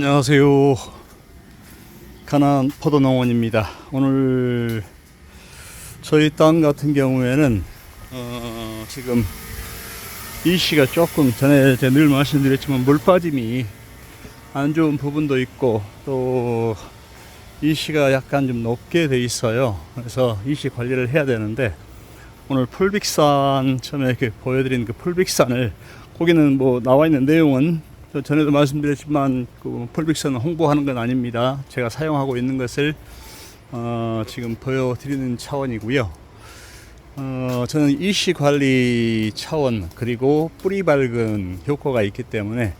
안녕하세요. 가난 포도농원입니다. 오늘 저희 땅 같은 경우에는 어, 지금 이시가 조금 전에 제가 늘 말씀드렸지만 물 빠짐이 안 좋은 부분도 있고 또 이시가 약간 좀 높게 돼 있어요. 그래서 이시 관리를 해야 되는데 오늘 풀빅산 처음에 그 보여드린 그 풀빅산을 거기는 뭐 나와 있는 내용은 저 전에도 말씀드렸지만 그 풀빅산 홍보하는 건 아닙니다. 제가 사용하고 있는 것을 어, 지금 보여드리는 차원이고요. 어, 저는 이시 관리 차원 그리고 뿌리 밝은 효과가 있기 때문에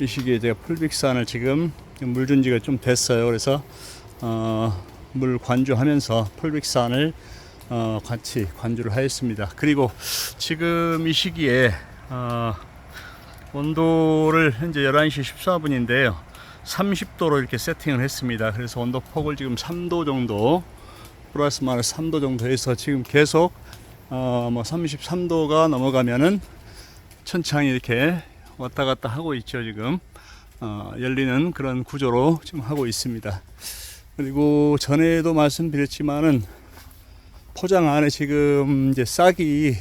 이 시기에 제가 풀빅산을 지금 물준 지가 좀 됐어요. 그래서 어, 물 관주하면서 풀빅산을 어, 같이 관주를 하였습니다. 그리고 지금 이 시기에 어, 온도를 현재 11시 14분인데요. 30도로 이렇게 세팅을 했습니다. 그래서 온도 폭을 지금 3도 정도 플러스 마이너스 3도 정도 해서 지금 계속 어, 뭐 33도가 넘어가면은 천창이 이렇게 왔다 갔다 하고 있죠. 지금 어, 열리는 그런 구조로 지금 하고 있습니다. 그리고 전에도 말씀드렸지만은 포장 안에 지금 이제 싹이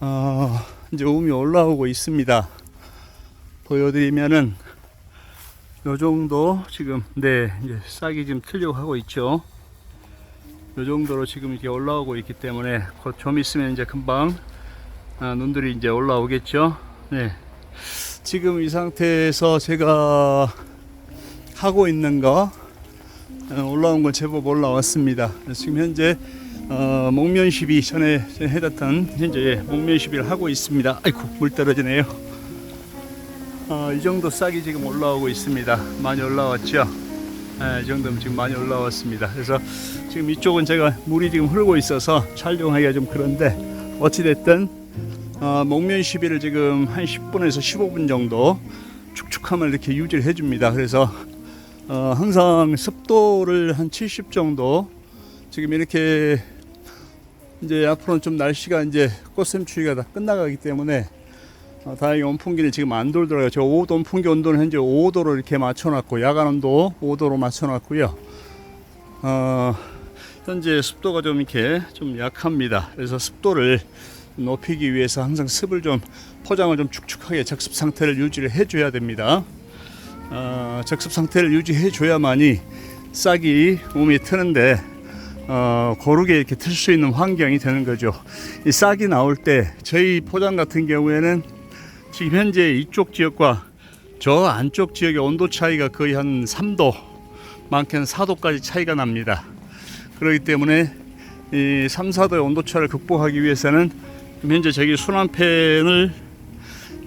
어, 이제 음이 올라오고 있습니다. 보여드리면은 요 정도 지금 네 이제 싹이 지금 틀려고 하고 있죠. 요 정도로 지금 이렇게 올라오고 있기 때문에 곧 좀 있으면 이제 금방 아, 눈들이 이제 올라오겠죠. 네. 지금 이 상태에서 제가 하고 있는 거 어, 올라온 건 제법 올라왔습니다. 지금 현재 어, 목면 시비 전에 해뒀던 현재 목면 시비를 하고 있습니다. 아이고 물 떨어지네요. 어, 이 정도 싹이 지금 올라오고 있습니다. 많이 올라왔죠. 예, 이 정도면 지금 많이 올라왔습니다. 그래서 지금 이쪽은 제가 물이 지금 흐르고 있어서 촬영하기가 좀 그런데 어찌됐든 어, 목면 시비를 지금 한 10분에서 15분 정도 축축함을 이렇게 유지를 해줍니다. 그래서 어, 항상 습도를 한 70 정도 지금 이렇게 이제 앞으로는 좀 날씨가 이제 꽃샘 추위가 다 끝나가기 때문에 어, 다행히 온풍기는 지금 안 돌더라고요. 저 5도 온풍기 온도는 현재 5도로 이렇게 맞춰놨고 야간 온도 5도로 맞춰놨고요. 어, 현재 습도가 좀 이렇게 좀 약합니다. 그래서 습도를 높이기 위해서 항상 습을 좀 포장을 좀 축축하게 적습 상태를 유지를 해줘야 됩니다. 어, 적습 상태를 유지해 줘야만이 싹이 몸이 트는데 어, 고르게 이렇게 틀 수 있는 환경이 되는 거죠. 이 싹이 나올 때 저희 포장 같은 경우에는 지금 현재 이쪽 지역과 저 안쪽 지역의 온도 차이가 거의 한 3도, 많게는 4도까지 차이가 납니다. 그렇기 때문에 이 3, 4도의 온도 차를 극복하기 위해서는 현재 저기 순환팬을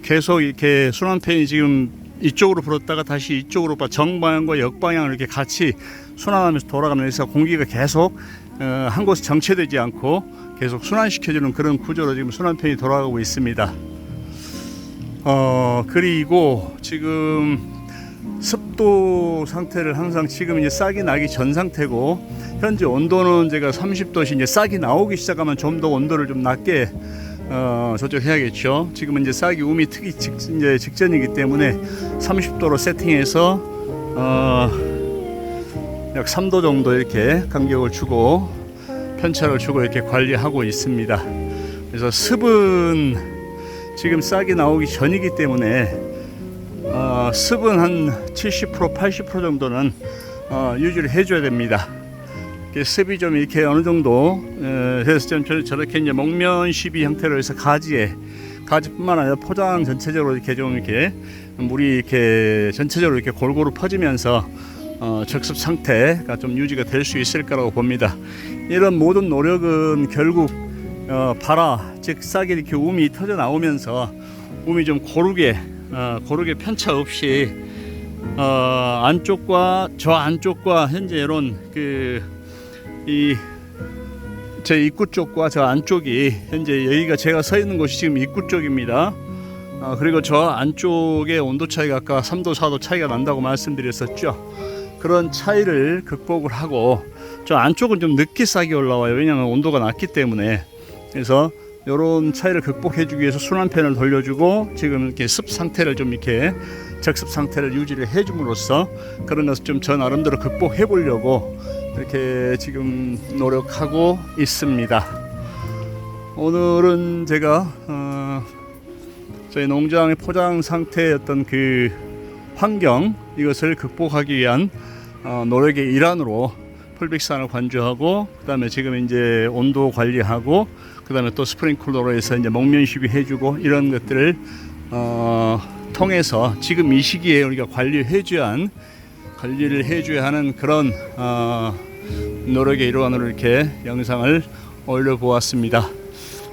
계속 이렇게 순환팬이 지금 이쪽으로 불었다가 다시 이쪽으로 봐 정방향과 역방향을 이렇게 같이 순환하면서 돌아가면서 공기가 계속 어, 한 곳에 정체되지 않고 계속 순환시켜주는 그런 구조로 지금 순환팬이 돌아가고 있습니다. 어 그리고 지금 습도 상태를 항상 지금 이제 싹이 나기 전 상태고 현재 온도는 제가 30도시 이제 싹이 나오기 시작하면 좀 더 온도를 좀 낮게 어, 조절해야겠죠. 지금은 이제 싹이 우미 트기 직, 이제 직전이기 때문에 30도로 세팅해서 어, 약 3도 정도 이렇게 간격을 주고 편차를 주고 이렇게 관리하고 있습니다. 그래서 습은 지금 싹이 나오기 전이기 때문에 어, 습은 한 70% 80% 정도는 어, 유지를 해줘야 됩니다. 습이 좀 이렇게 어느 정도 저- 저렇게 이제 목면 시비 형태로 해서 가지에 가지뿐만 아니라 포장 전체적으로 이렇게 좀 이렇게 물이 이렇게 전체적으로 이렇게 골고루 퍼지면서 어, 적습 상태가 좀 유지가 될 수 있을 거라고 봅니다. 이런 모든 노력은 결국 어, 발화 즉 싹이 이렇게 um이 터져 나오면서 um이 좀 고르게 어, 고르게 편차 없이 어, 안쪽과 저 안쪽과 현재 이런 그 이 제 입구 쪽과 저 안쪽이 현재 여기가 제가 서 있는 곳이 지금 입구 쪽입니다. 어, 그리고 저 안쪽의 온도 차이가 아까 3도 4도 차이가 난다고 말씀드렸었죠. 그런 차이를 극복을 하고 저 안쪽은 좀 늦게 싹이 올라와요. 왜냐하면 온도가 낮기 때문에 그래서 이런 차이를 극복해 주기 위해서 순환팬을 돌려주고 지금 이렇게 습 상태를 좀 이렇게 적습 상태를 유지를 해줌으로써 그런 것을 좀 저 나름대로 극복해 보려고 이렇게 지금 노력하고 있습니다. 오늘은 제가 어, 저희 농장의 포장 어떤 그 환경 이것을 극복하기 위한 어, 노력의 일환으로 풀빅산을 관주하고 그다음에 지금 이제 온도 관리하고 그다음에 또 스프링클러로 해서 이제 목면 시비 해주고 이런 것들을 어, 통해서 지금 이 시기에 우리가 관리해줘야 한 관리를 해줘야 하는 그런 어, 노력의 일환으로 이렇게 영상을 올려보았습니다.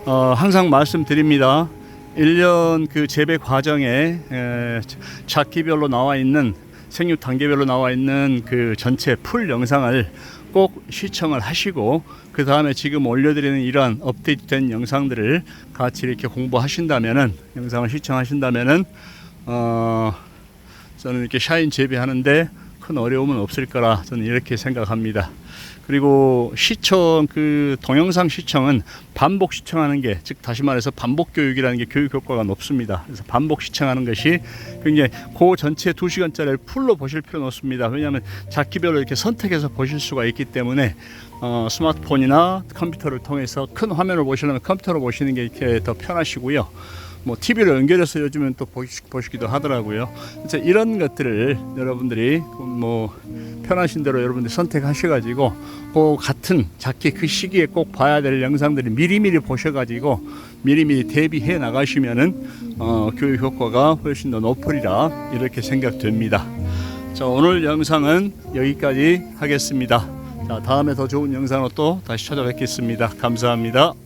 어, 항상 말씀드립니다. 1년 그 재배 과정에 에, 작기별로 나와 있는 생육 단계별로 나와 있는 그 전체 풀 영상을 꼭 시청을 하시고 그 다음에 지금 올려드리는 이러한 업데이트된 영상들을 같이 이렇게 공부하신다면은 영상을 시청하신다면은 어 저는 이렇게 샤인 재배하는데 큰 어려움은 없을 거라 저는 이렇게 생각합니다. 그리고 시청 그 동영상 시청은 반복 시청하는 게 즉 다시 말해서 반복 교육이라는 게 교육 효과가 높습니다. 그래서 반복 시청하는 것이 굉장히 그 전체 두 시간짜리를 풀로 보실 필요는 없습니다. 왜냐하면 작기별로 이렇게 선택해서 보실 수가 있기 때문에 어, 스마트폰이나 컴퓨터를 통해서 큰 화면을 보시려면 컴퓨터로 보시는 게 이렇게 더 편하시고요. 뭐 TV를 연결해서 요즘은 또 보시, 보시기도 하더라고요. 그래서 이런 것들을 여러분들이 뭐 편하신 대로 여러분들이 선택하셔가지고 그 같은 작게 그 시기에 꼭 봐야 될 영상들을 미리미리 보셔가지고 미리미리 대비해 나가시면은 어, 교육 효과가 훨씬 더 높으리라 이렇게 생각됩니다. 자 오늘 영상은 여기까지 하겠습니다. 자 다음에 더 좋은 영상으로 또 다시 찾아뵙겠습니다. 감사합니다.